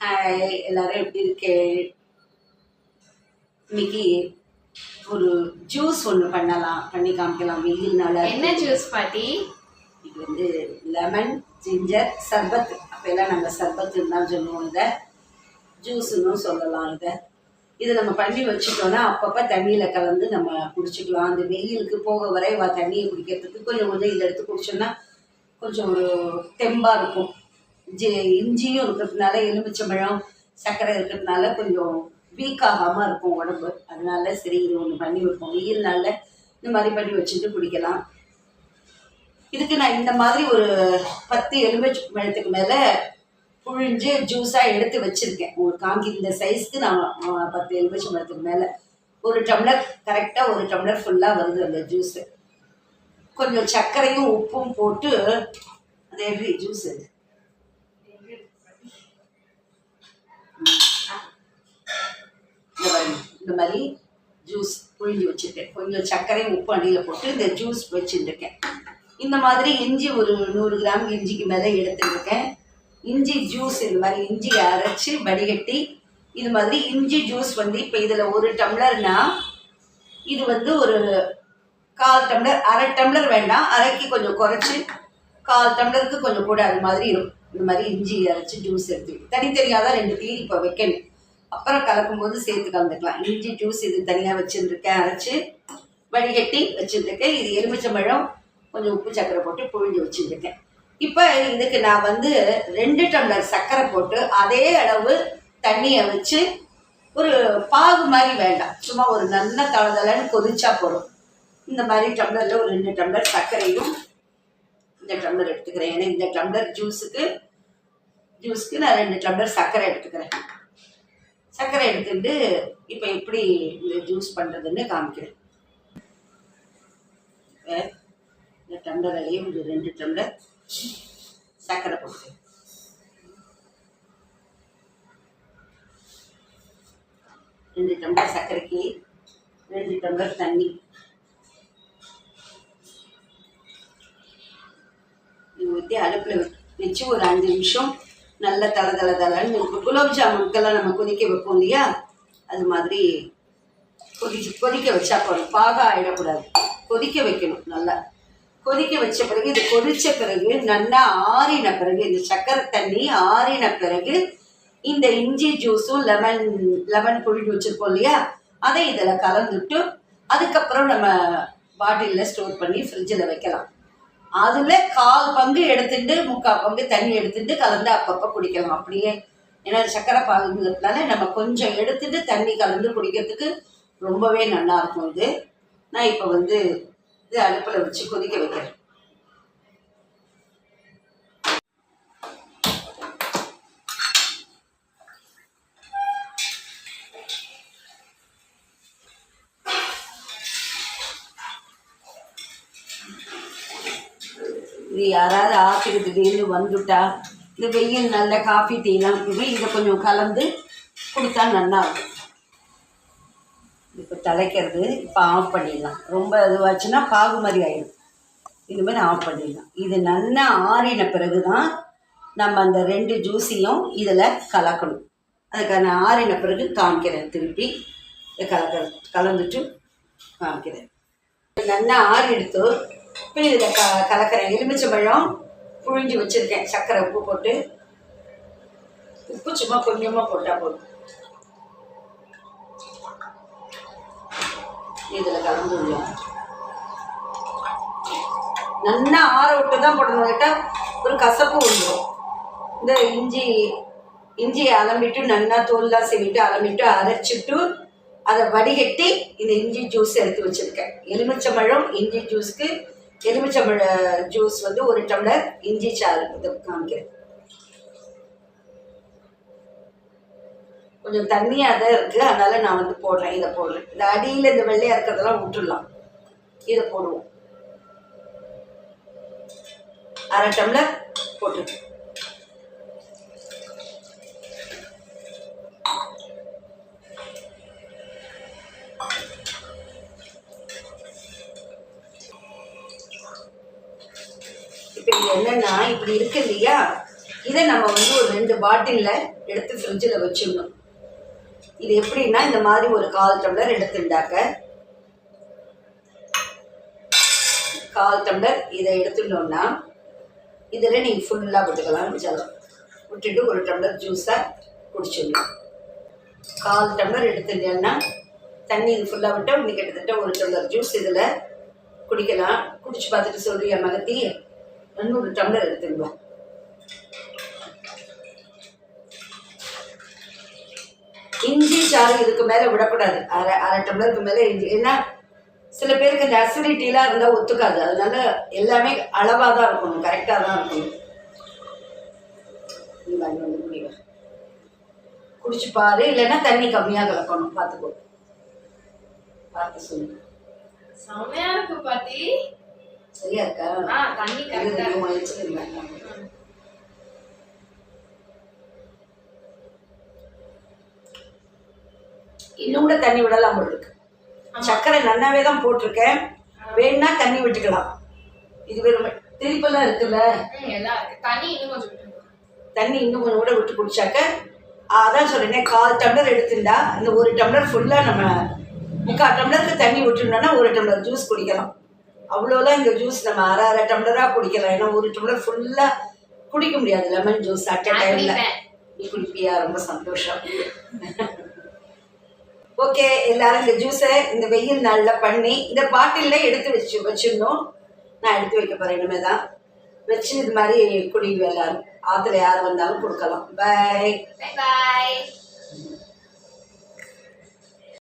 Hi எல்லாரும் எப்படி இருக்கே? இன்னைக்கு ஒரு ஜூஸ் ஒன்று பண்ணலாம் பண்ணி காமிக்கலாம். வெயில்னால. என்ன ஜூஸ் பாட்டி? இது வந்து லெமன் ஜிஞ்சர் சர்பத். அப்போல்லாம் நாங்கள் சர்பத்துன்னு தான் சொல்லுவோம் இதை. ஜூஸுன்னு சொல்லலாம் இதை. இதை நம்ம பண்ணி வச்சுட்டோம்னா அப்பப்போ தண்ணியில் கலந்து நம்ம குடிச்சிக்கலாம். அந்த வெயிலுக்கு போக வரை வா தண்ணியை குடிக்கிறதுக்கு கொஞ்சம் கொஞ்சம் இதை எடுத்து குடிச்சோம்னா கொஞ்சம் ஒரு தெம்பாக இருக்கும். ஜி இஞ்சியும் இருக்கிறதுனால எலுமிச்சம்பழம் சர்க்கரை இருக்கிறதுனால கொஞ்சம் வீக் ஆகாமல் இருக்கும் உடம்பு. அதனால சரி இது ஒன்று பண்ணி வைப்போம். வெயில் நாளில் இந்த மாதிரி பண்ணி வச்சுட்டு குடிக்கலாம். இதுக்கு நான் இந்த மாதிரி ஒரு பத்து எலுமிச்சம்பழத்துக்கு மேலே புழிஞ்சு ஜூஸாக எடுத்து வச்சுருக்கேன். ஒரு காங்கி இந்த சைஸ்க்கு நான் பத்து பத்து எலுமிச்சம்பழத்துக்கு மேலே ஒரு டம்ளர் கரெக்டாக ஒரு டம்ளர் ஃபுல்லாக வருது அந்த ஜூஸு கொஞ்சம் சர்க்கரையும் உப்பும் போட்டு அது எப்படி ஜூஸ் இந்த மாதிரி இந்த மாதிரி ஜூஸ் புழிஞ்சு வச்சுருக்கேன். கொஞ்சம் சர்க்கரையும் உப்பு அடியில் போட்டு இந்த ஜூஸ் வச்சுருக்கேன். இந்த மாதிரி இஞ்சி ஒரு நூறு கிராம் இஞ்சிக்கு மேலே எடுத்துருக்கேன். இஞ்சி ஜூஸ் இந்த மாதிரி இஞ்சி அரைச்சி வடிகட்டி இது மாதிரி இஞ்சி ஜூஸ் வந்து இப்போ இதில் ஒரு டம்ளர்னா இது வந்து ஒரு கால் டம்ளர் அரை டம்ளர் வேண்டாம். அரைக்கு கொஞ்சம் குறைச்சி கால் டம்ளருக்கு கொஞ்சம் கூட அது மாதிரி இருக்கும். இந்த மாதிரி இஞ்சி அரைச்சி ஜூஸ் எடுத்து தனித்தனியாக தான் ரெண்டு தீ இப்போ வைக்கணும். அப்புறம் கலக்கும்போது சேர்த்து கலந்துக்கலாம். இஞ்சி ஜூஸ் இது தனியாக வச்சுருக்கேன் அரைச்சி வடிகட்டி வச்சுருக்கேன் இது எலுமிச்சம்பழம் கொஞ்சம் உப்பு சக்கரை போட்டு புழிஞ்சு வச்சுருக்கேன் இப்போ இதுக்கு நான் வந்து ரெண்டு டம்ளர் சர்க்கரை போட்டு அதே அளவு தண்ணியை வச்சு ஒரு பாகு மாதிரி வேண்டாம். சும்மா ஒரு நல்ல தளதளன்னு கொதிச்சா போடும் இந்த மாதிரி டம்ளரில் ஒரு ரெண்டு டம்ளர் சர்க்கரையும் இந்த டம்ளர் எடுத்துக்கிறேன். ஏன்னா இந்த டம்ளர் ஜூஸுக்கு ஜூஸுக்கு நான் ரெண்டு டம்ளர் சர்க்கரை எடுத்துக்கிறேன். சர்க்கரை எடுத்துட்டு இப்போ எப்படி இந்த ஜூஸ் பண்ணுறதுன்னு காமிக்கிறேன். இப்ப இந்த டம்ளர்லையும் ஒரு ரெண்டு டம்ளர் சர்க்கரை போட்டு ரெண்டு டம்ளர் சர்க்கரைக்கு ரெண்டு டம்ளர் தண்ணி. இது ஊற்றி அடுப்பில் வச்சு ஒரு அஞ்சு நிமிஷம் நல்ல தள தள தளன்னு இப்போ குலோப் ஜாமுனுக்கெல்லாம் நம்ம கொதிக்க வைப்போம் இல்லையா? அது மாதிரி கொதிச்சு கொதிக்க வச்சா போதும். பாகா ஆயிடக்கூடாது. கொதிக்க வைக்கணும் நல்லா. கொதிக்க வச்ச பிறகு இது கொதிச்ச பிறகு நல்லா ஆறின பிறகு இந்த சக்கரை தண்ணி ஆறின பிறகு இந்த இஞ்சி ஜூஸும் லெமன் லெமன் புழிஞ்சு வச்சுருப்போம் இல்லையா? அதை இதில் கலந்துட்டு அதுக்கப்புறம் நம்ம பாட்டிலில் ஸ்டோர் பண்ணி ஃப்ரிட்ஜில் வைக்கலாம். அதில் கால் பங்கு எடுத்துட்டு முக்கால் பங்கு தண்ணி எடுத்துட்டு கலந்து அப்பப்போ குடிக்கலாம். அப்படியே. ஏன்னா சக்கரை பாகுங்கிறதுனால நம்ம கொஞ்சம் எடுத்துட்டு தண்ணி கலந்து குடிக்கிறதுக்கு ரொம்பவே நல்லா இருக்கும் இது. நான் இப்போ வந்து இது அடுப்பில் வச்சு கொதிக்க வைக்கிறேன். இது யாராவது ஆற்றுக்கு திடீர்னு வந்துட்டா இந்த வெயில் நல்ல காஃபி டீலாம் கூட இதை கொஞ்சம் கலந்து கொடுத்தா நல்லா இருக்கும் இப்போ தலைக்கிறது இப்போ ஆஃப் பண்ணிடலாம். ரொம்ப இதுவாச்சுன்னா பாகு மாதிரி ஆயிடும். இது மாதிரி ஆஃப் பண்ணிடலாம். இது நல்லா ஆறின பிறகு தான் நம்ம அந்த ரெண்டு ஜூஸையும் இதில் கலக்கணும். அதுக்கான ஆறின பிறகு காமிக்கிறேன். திருப்பி இதை கலக்க கலந்துட்டு காமிக்கிறேன். நல்லா ஆறி எடுத்து இப்போ இதில் க கலக்கிறேன் எலுமிச்சம்பழம் புழிஞ்சு வச்சுருக்கேன். சர்க்கரை உப்பு போட்டு. உப்பு சும்மா கொஞ்சமாக போட்டால் போதும். இதில் கலந்து விடலாம் நல்லா ஆற விட்டு தான் போடணும். கேட்டால் ஒரு கசப்பு வந்துடும் இந்த இஞ்சி இஞ்சியை அலம்பிட்டு நல்லா தோல்லாம் சீவிட்டு அலம்பிட்டு அரைச்சிட்டு அதை வடிகட்டி இந்த இஞ்சி ஜூஸ் எடுத்து வச்சுருக்கேன். எலுமிச்சம்பழம் இஞ்சி ஜூஸ்க்கு எலுமிச்சம்பழ ஜூஸ் வந்து ஒரு டம்ளர் இஞ்சி சாறு இதை காமிக்கிறேன். கொஞ்சம் தண்ணியாக தான் இருக்குது அதனால் நான் வந்து போடுறேன் இதை போடுறேன். இந்த அடியில் இந்த வெள்ளையாக இருக்கிறதெல்லாம் விட்டுடலாம். இதை போடுவோம். அரை டம்ளர் போட்டுருக்கேன் இப்போ என்னன்னா இப்படி இருக்கு இல்லையா? இதை நம்ம வந்து ஒரு ரெண்டு பாட்டிலில் எடுத்து ஃப்ரிட்ஜில் வச்சிடணும். இது எப்படின்னா இந்த மாதிரி ஒரு கால் டம்ளர் எடுத்துட்டாக்க கால் டம்ளர் இதை எடுத்துட்டோம்னா இதில் நீங்கள் ஃபுல்லாக விட்டுக்கலாம் ஜலம் விட்டுட்டு ஒரு டம்ளர் ஜூஸை குடிச்சிடணும். கால் டம்ளர் எடுத்துட்டேன்னா தண்ணி இது ஃபுல்லாக விட்டால் இன்னைக்கு கிட்டத்தட்ட ஒரு டம்ளர் ஜூஸ் இதில் குடிக்கலாம். குடிச்சு பார்த்துட்டு சொல்றியா மகத்தி? இன்னொரு டம்ளர் எடுத்துக்கலாம் இஞ்சி சாறு இதுக்கு மேலே விடக்கூடாது. அரை அரை டம்ளருக்கு மேலே இஞ்சி. ஏன்னா சில பேருக்கு இந்த அசிடிட்டிலாம் இருந்தால் ஒத்துக்காது. அதனால எல்லாமே அளவாக தான் இருக்கணும். கரெக்டாக தான் இருக்கணும். குடிச்சு பாரு. இல்லைன்னா தண்ணி கம்மியாக கலக்கணும். பார்த்துக்கோ. பார்த்து சொல்லு. செமையா இருக்கு பாட்டி. சரியா இருக்கா? தண்ணி. இன்னும் கூட தண்ணி விடலாம் போல இருக்கு சர்க்கரை நன்னாவே தான் போட்டிருக்கேன். வேணும்னா தண்ணி விட்டுக்கலாம். இது வெறும் திருப்பெல்லாம் இருக்குல்ல? தண்ணி இன்னும் கொஞ்சம். தண்ணி இன்னும் கொஞ்சம் கூட விட்டு குடிச்சாக்க அதான் சொல்றேனே கால் டம்ளர் எடுத்துட்டா இந்த ஒரு டம்ளர் ஃபுல்லாக நம்ம முக்கால் டம்ளருக்கு தண்ணி விட்டுட்டோம்னா ஒரு டம்ளர் ஜூஸ் குடிக்கலாம். அவ்வளோதான் இந்த ஜூஸ் நம்ம அரை அரை டம்ளராக குடிக்கலாம். ஏன்னா ஒரு டம்ளர் ஃபுல்லாக குடிக்க முடியாது. லெமன் ஜூஸ் அட் டைமில். நீ குடிப்பியா? ரொம்ப சந்தோஷம். ஓகே எல்லாரும் இந்த ஜூஸை இந்த வெயில் நாளில் பண்ணி இந்த பாட்டிலில் எடுத்து வச்சு வச்சிடணும். நான் எடுத்து வைக்க போகிறேன் இனிமே தான் வச்சு இது மாதிரி குடிங்க எல்லாரும். ஆற்றுல யார் வந்தாலும் கொடுக்கலாம். Bye Bye. Bye.